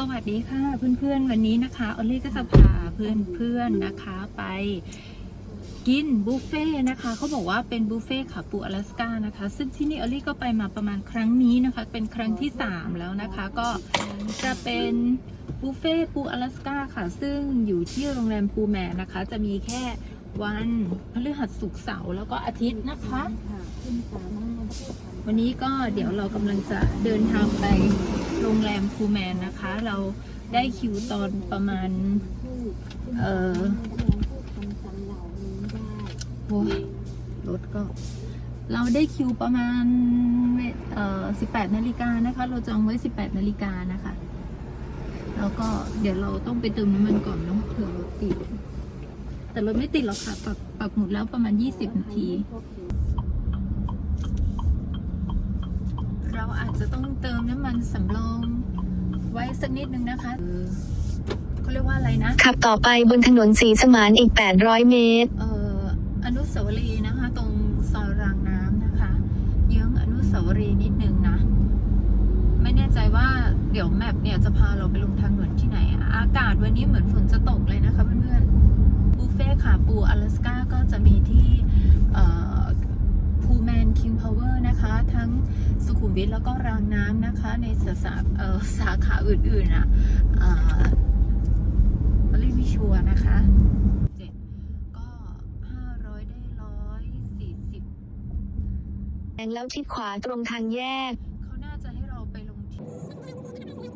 สวัสดีค่ะเพื่อนๆวันนี้นะคะออลลี่ก็จะพาเพื่อนๆนะคะไปกินบุฟเฟ่ต์นะคะเขาบอกว่าเป็นบุฟเฟ่ต์ขาปูอลาสก้านะคะ ซึ่งที่นี่ออลลี่ก็ไปมาประมาณครั้งนี้นะคะ เป็นครั้งที่ 3 แล้วนะคะ ก็จะเป็นบุฟเฟ่ต์ปูอลาสก้าค่ะ ซึ่งอยู่ที่โรงแรมปูแมนนะคะ จะมีแค่วันพฤหัสศุกร์เสาร์แล้วก็อาทิตย์นะคะ วันนี้ก็เดี๋ยวเรากำลังจะเดินทางไป โรงแรมคูแมนนะคะ เราได้คิวตอนประมาณ เออโอ้ยรถก็ เราได้คิวประมาณเอ่อ18นาฬิกานะคะ เราจองไว้ 18นาฬิกานะคะ แล้วก็เดี๋ยวเราต้องไปเติมน้ำมันก่อนเนาะเผื่อรถติด แต่รถไม่ติดหรอกค่ะปักปักหมุดแล้วประมาณ 20 นาที เรา อาจจะต้องเติมน้ำมันสำรองไว้สักนิดนึงนะคะเออเขาเรียกว่าอะไรนะ ขับต่อไปบนถนนสีสมานอีก 800 เมตร เอ่ออนุสาวรีย์นะคะ ตรงซอยรางน้ำนะคะ เยื้องอนุสาวรีย์นิดนึงนะ ไม่แน่ใจว่าเดี๋ยวแมปเนี่ยจะพาเราไปลงทางด่วนที่ไหน อากาศวันนี้เหมือนฝนจะตกเลยนะคะเพื่อนๆบุฟเฟ่ขาปูอลาสก้าก็จะมีที่ พูแมนคิงพาวเวอร์นะคะ ทั้งสุขุมวิทแล้วก็รางน้ำนะคะ ในสาขาเอ่อสาขาอื่นๆอะเอ่อรีวิชัวร์นะคะเจ็ดก็ห้าร้อยได้ร้อยสี่สิบแล้วชิดขวาตรงทางแยก เขาน่าจะให้เราไปลงที่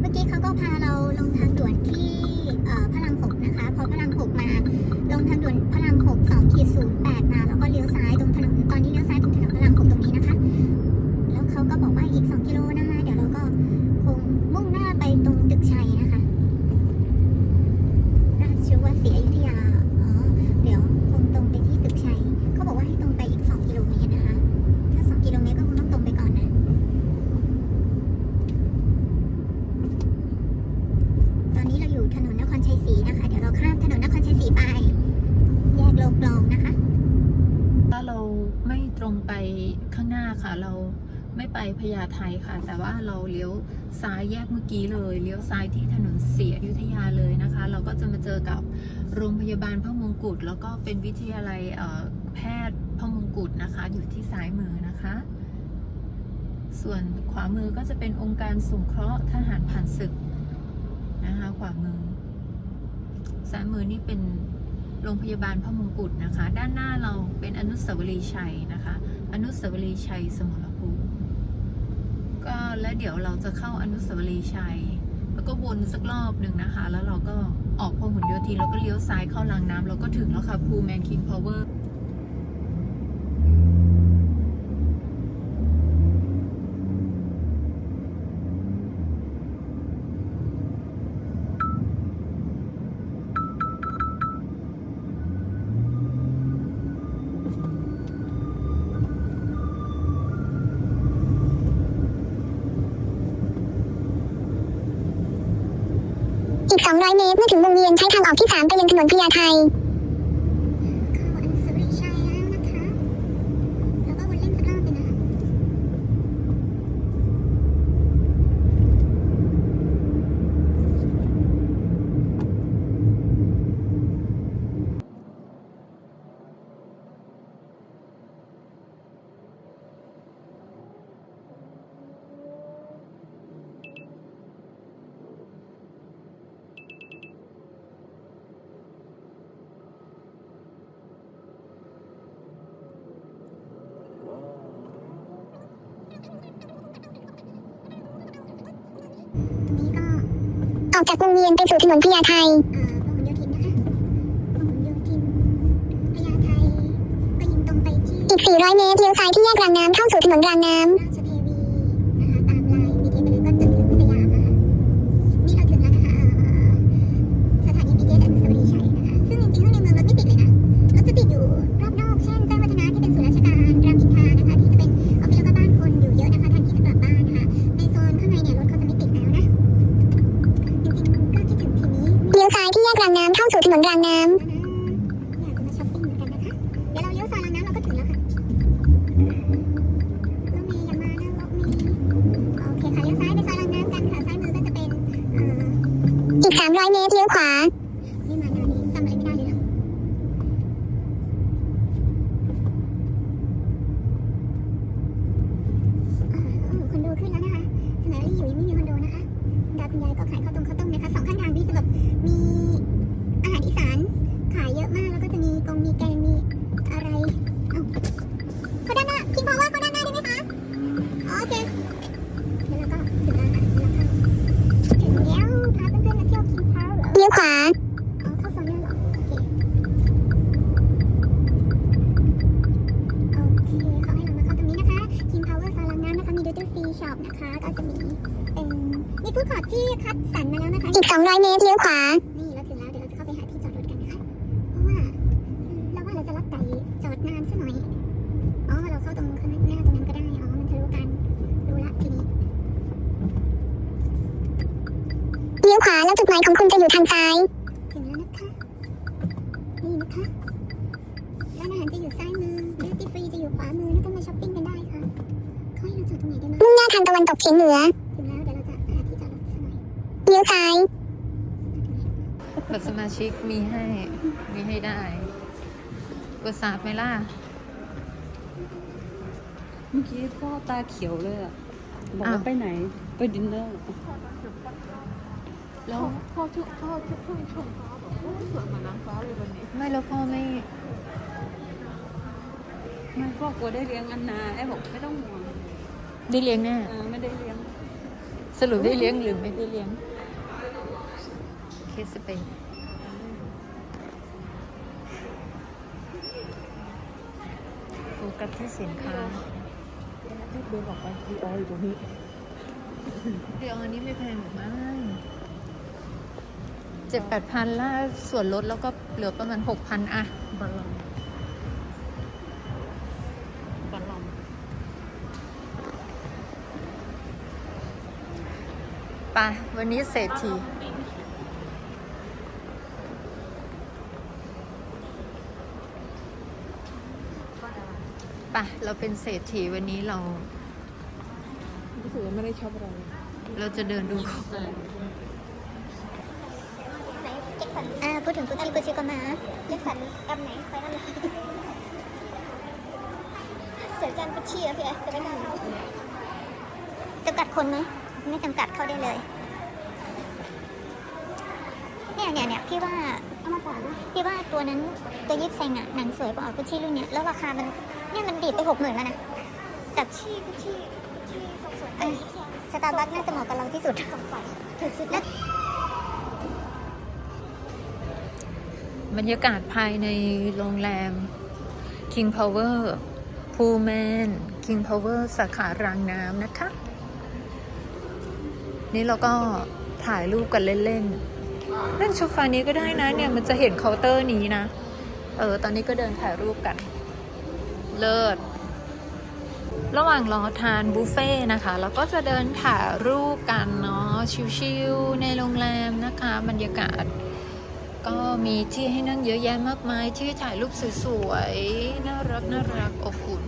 เมื่อกี้เขาก็พาเราลงทางด่วนที่เอ่อพระรามหกนะคะ พอพระรามหกมา ล งทางด่วนพระรามหกสองขีดศูนย์แปดมาแล้วก็เลี้ยวซ้ายตรงถนน ตอนนี้เลี้ยวซ้ายตรงถนนพระรามหกตรงนี้นะคะ แล้วเขาก็บอกว่าอีกสองกิโลนะคะ เดี๋ยวเราก็คงมุ่งหน้าไปตรงตึกชัยนะคะ ราชวัศรีอยุธยา อ๋อ เดี๋ยวคงตรงไปที่ตึกชัย เขาบอกว่าให้ตรงไปอีกสองกิโลเมตรนะคะ ถ้าสองกิโลเมตรก็คงต้องตรงไปก่อนนะ ตอนนี้เราอยู่ถนนนครชัยศรีนะคะ เดี๋ยวเราข้ามถนนนครชัยศรีไป แยกโลกลองนะคะ ถ้าเราไม่ตรงไป ข้างหน้าค่ะ เราไม่ไปพญาไทค่ะ แต่ว่าเราเลี้ยวซ้ายแยกเมื่อกี้เลย เลี้ยวซ้ายที่ถนนศรีอยุธยาเลยนะคะ เราก็จะมาเจอกับโรงพยาบาลพระมงกุฎแล้วก็เป็นวิทยาลัยแพทย์พระมงกุฎนะคะ อยู่ที่ซ้ายมือนะคะ ส่วนขวามือก็จะเป็นองค์การสงเคราะห์ทหารผ่านศึกนะคะ ขวามือ ซ้ายมือนี่เป็นโรงพยาบาลพระมงกุฎนะคะ ด้านหน้าเราเป็นอนุสาวรีย์ชัยนะคะ อนุสาวรีย์ชัยสมรภูมิก็แล้วเดี๋ยวเราจะเข้าอนุสาวรีย์ชัย แล้วก็วนสักรอบหนึ่งนะคะ แล้วเราก็ออกพหลโยธินแล้วก็เลี้ยวซ้ายเข้ารางน้ำเราก็ถึงแล้วค่ะภูแมนคิงพาวเวอร์ งเวียนไปสู่ถนนพญาไทอ่าพหลโยธินนะคะพหลโยธินพญาไทก็ยิงตรงไปที่อีก 400 เมตรเลี้ยวซ้ายที่แยกรางน้ำเข้าสู่ถนนรางน้ำะเป็นเอ่ออีก300 เมตรเลี้ยวขวา พ วันตกเฉียงเหนือถึงแล้วเดี๋ยวเราจะหาที่จอดรถสักหน่อยเลี้ยวซ้ายบัตรสมาชิกมีให้ มีให้ได้ กดสาบไหมล่ะ เมื่อกี้พ่อตาเขียวเลยอะบอกอ้าวว่าไปไหน ไปดินเนอร์ แล้วพ่อทุกพ่อทุกคนชมฟ้าบอกว่าสวยเหมือนนางฟ้าเลยวันนี้ ไม่แล้วพ่อไม่ไม่พ่อกลัวได้เลี้ยงอันนาไอ้บอกไม่ต้องห่วง ได้เลี้ยงแน่เออไม่ได้เลี้ยงสรุปได้เลี้ยงหรือไม่ได้เลี้ยง เคสเปนโฟกัสที่สินค้าเดินออกไปดีออยอยู่ตรงนี้เดี๋ยวอันนี้ไม่แพงหรือไม่เจ็ดแปดพันล่าส่วนลดแล้วก็เหลือประมาณหกพันอะบอลลอน ปวันนี้เศรษฐีไปเราเป็นเศรษฐีวันนี้เรารู้สึกว่าไม่ได้ชอบอะไรเราจะเดินดูของอ่าพูดถึงกุชชี่กุชชี่ก็มาเล็กสันแอมไหนไปนั่นเลยเสือกันกุชชี่อะพี่เอ๋จะได้กันจำกัดคนไหม ไม่จำกัดเข้าได้เลย เนี่ยเนี่ยเนี่ยพี่ว่าเอามาก่อนพี่ว่าตัวนั้นตัวยิปแซงอะหนังสวยกว่ากุชชี่รุ่นเนี้ยแล้วราคามันเนี่ยมันดีดไปหกหมื่นแล้วนะจากชี่กุชชี่กุชชี่สวยสตาร์บัคน่าจะเหมาะกับเราที่สุดถูกสุดแล้วบรรยากาศภายในโรงแรม King Power พูแมน King Power สาขารางน้ำนะคะ นี่เราก็ถ่ายรูปกันเล่นๆ นั่งโซฟานี้ก็ได้นะเนี่ยมันจะเห็นเคาน์เตอร์นี้นะ เออ ตอนนี้ก็เดินถ่ายรูปกัน เลิศ ระหว่างรอทานบุฟเฟ่นะคะเราก็จะเดินถ่ายรูปกันเนาะชิลๆในโรงแรมนะคะ บรรยากาศ ก็มีที่ให้นั่งเยอะแยะมากมาย ที่ถ่ายรูปสวยๆน่ารักน่ารักอบอุ่น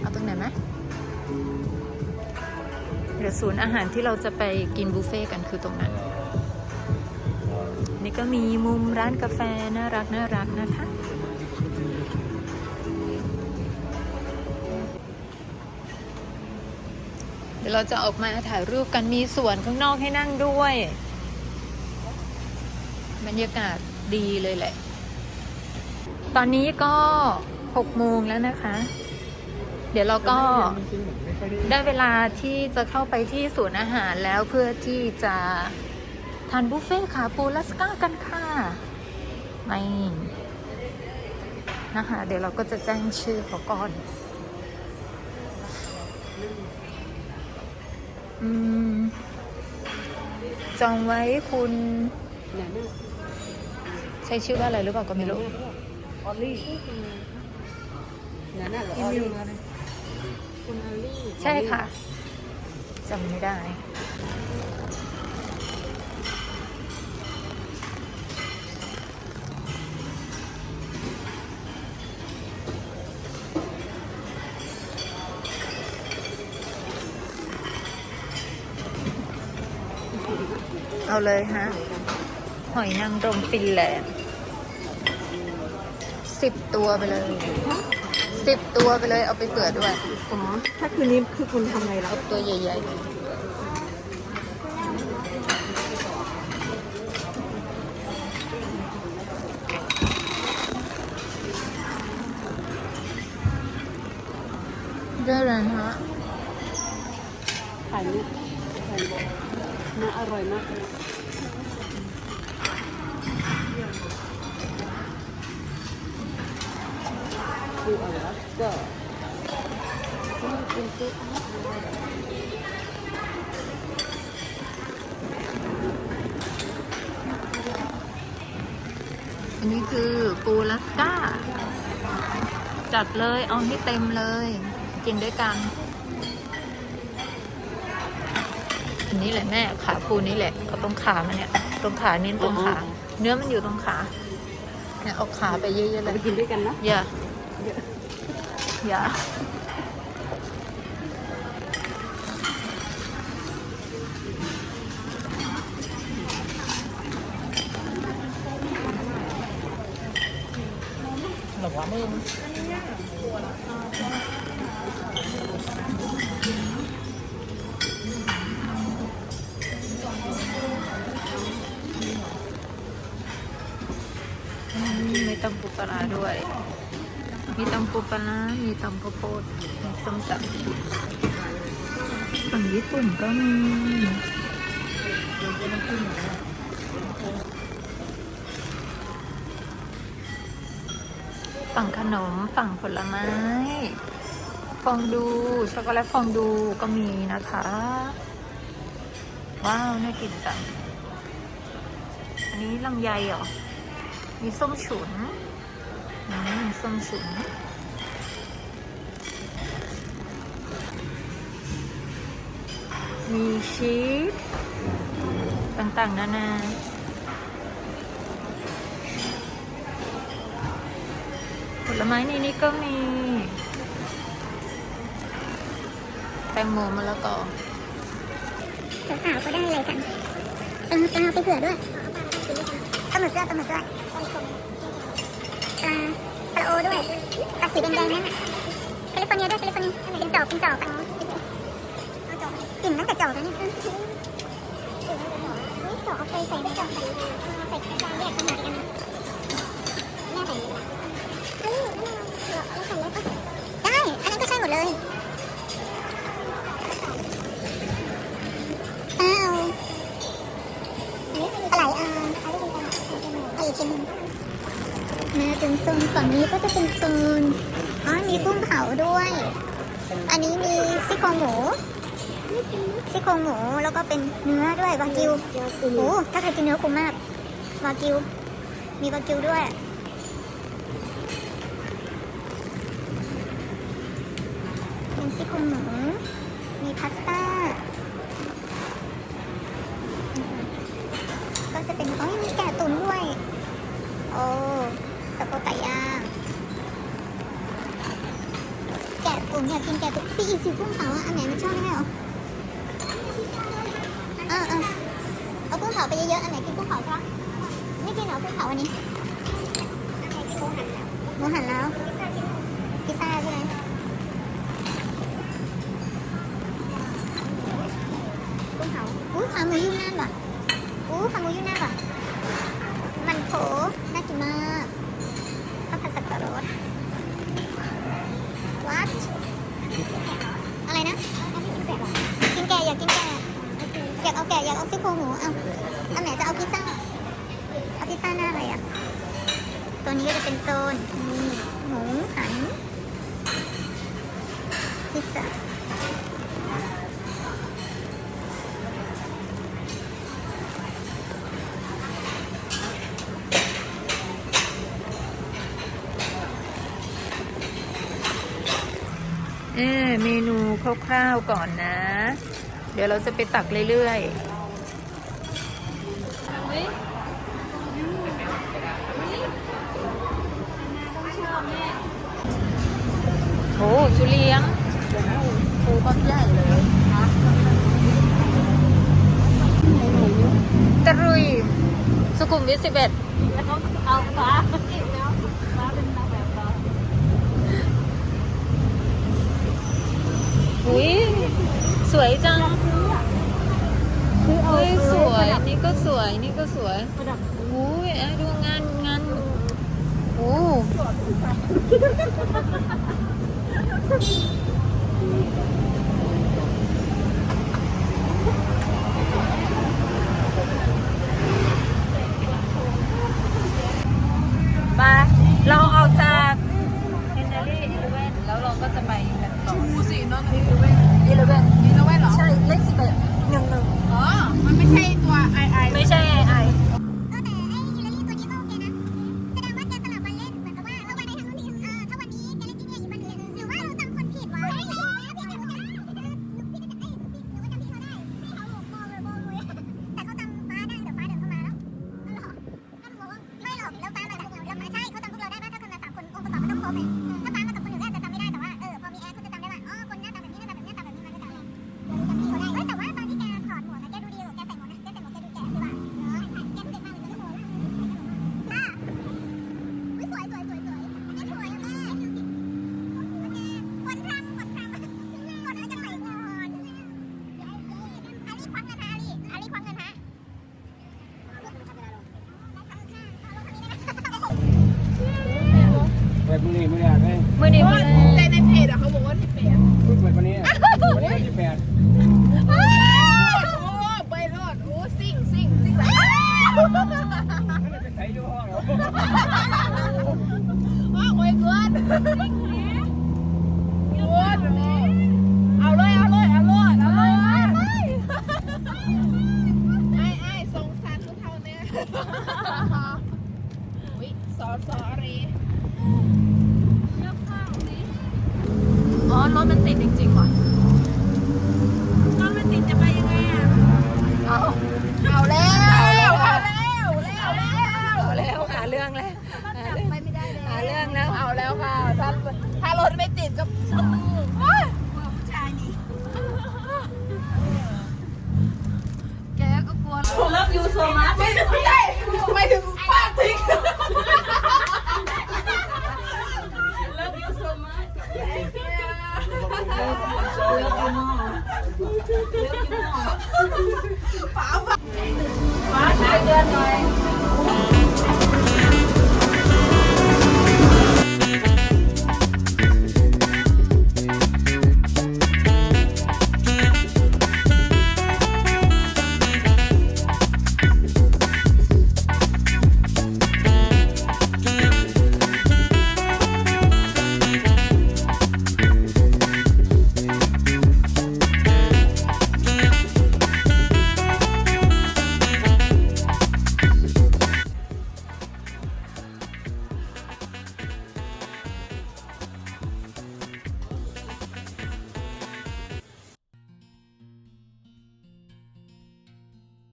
เอาตรงไหนไหม เดี๋ยวศูนย์อาหารที่เราจะไปกินบุฟเฟ่กันคือตรงนั้น นี่ก็มีมุมร้านกาแฟน่ารักน่ารักนะคะ เดี๋ยวเราจะออกมาถ่ายรูปกันมีสวนข้างนอกให้นั่งด้วย บรรยากาศดีเลยแหละ ตอนนี้ก็หกโมงแล้วนะคะ เดี๋ยวเราก็ จริงๆเหมือนไม่ได้เวลาที่จะเข้าไปที่ศูนย์อาหารแล้วเพื่อที่จะทานบุฟเฟ่ต์ขาปูลัสก้ากันค่ะไม่นะคะ เดี๋ยวเราก็จะแจ้งชื่อเขาก่อน อืม จองไว้คุณไหนน่ะใช้ชื่อว่าอะไรหรือเปล่าก็ไม่รู้ ออลลี่นั่นน่ะเหรอออลลี่ คุณออลลี่ใช่ค่ะจำไม่ได้ เอาเลยฮะ หอยนางรมฟินแลนด์สิบตัวไปเลย สิบตัวไปเลยเอาไปเผื่อด้วย อ๋อ ถ้าคืนนี้คือคุณทำไงล่ะเอาตัวใหญ่ๆได้เลยฮะถ่ายรูปถ่ายรูปน่าอร่อยมาก เลยดูอะไรวะก็เป็นซุปอันนี้คือปูลัสก้าจัดเลยเอาให้เต็มเลย กินด้วยกัน อันนี้แหละแม่ขาปูนี่แหละเอาตรงขามันเนี่ย ตรงขาเน้นตรงขา เนื้อมันอยู่ตรงขาเนี่ยเอาขาไปเยอะๆเลเรายไปกินด้วยกันนะอย่าเยอะอย่าหรอวะ มึงอืมมีตำปูปลาร้าด้วย มีตำปูปลามีตำข้าวโพดมีส้มตำฝั่งญี่ปุ่นก็มีฝั่งขนมฝั่งผลไม้ ฟองดู ช็อกโกแลตฟองดูก็มีนะคะ ว้าว น่ากินจัง อันนี้ลำไยเหรอ มีส้มฉุนอืม ส้มฉุนมีชีสต่างๆ นานา ผลไม้ในนี้ก็มี แตงโมมะละกอสาวๆก็ได้เลยกันเออเอาไปเผื่อด้วยปลาหมึกด้วยปลาหมึกด้วยปลาปลา โอด้วยปลาสีแดงๆนั่นน่ะแคลิฟอร์เนียด้วยแคลิฟอร์เนียเป็นจอกเป็นจอกอะกลิ่นตั้งแต่จอกแล้วเนี่ยจอกเอาไปใส่ในจอกใส่กระจายแยกต่างหากกันนะแม่ใส่เฮ้ยเอาใส่ได้ปะได้ อันนั้นก็ใช่หมดเลย ถึงโซนนี้ก็จะเป็นโซนอ๋อมีกุ้งเผาด้วย อันนี้มีซี่โครงหมูซี่โครงหมูแล้วก็เป็นเนื้อด้วยวากิวโอ้โหถ้าใครกินเนื้อคุ้มมากวากิว มีวากิวด้วยเป็นซี่โครงหมูพาสต้า ก็จะเป็นอ๋อยังมีแกะตุ๋นด้วย โอ้สะโพกไก่ย่าง แกะตุ๋น อยากกินแกะตุ๋นปีอีกสิกุ้งเผาอันไหนมันชอบไม่ได้หรอเออเออเอากุ้งเผาไปเยอะๆอันไหนกินกุ้งเผาครับไม่กินเหรอกุ้งเผาอันนี้หมูหันแล้ว อยากเอาซี่โครงหมูเอาอันไหนจะเอาพิซซ่าเอาพิซซ่าหน้าอะไรอะตัวนี้ก็จะเป็นโซนนี่หมูหันพิซซ่าเมนูคร่าวๆก่อนนะ เดี๋ยวเราจะไปตักเรื่อยๆ มชุเลี้ยงปูบักใหญ่เลยตรุย สุขุมวิทสิบเอ็ดเอาฟ้าอุ้ยสวยจังอุ้ยสวย นี่ก็สวย นี่ก็สวยอุ้ยดูงานงานโอ้ Thank you.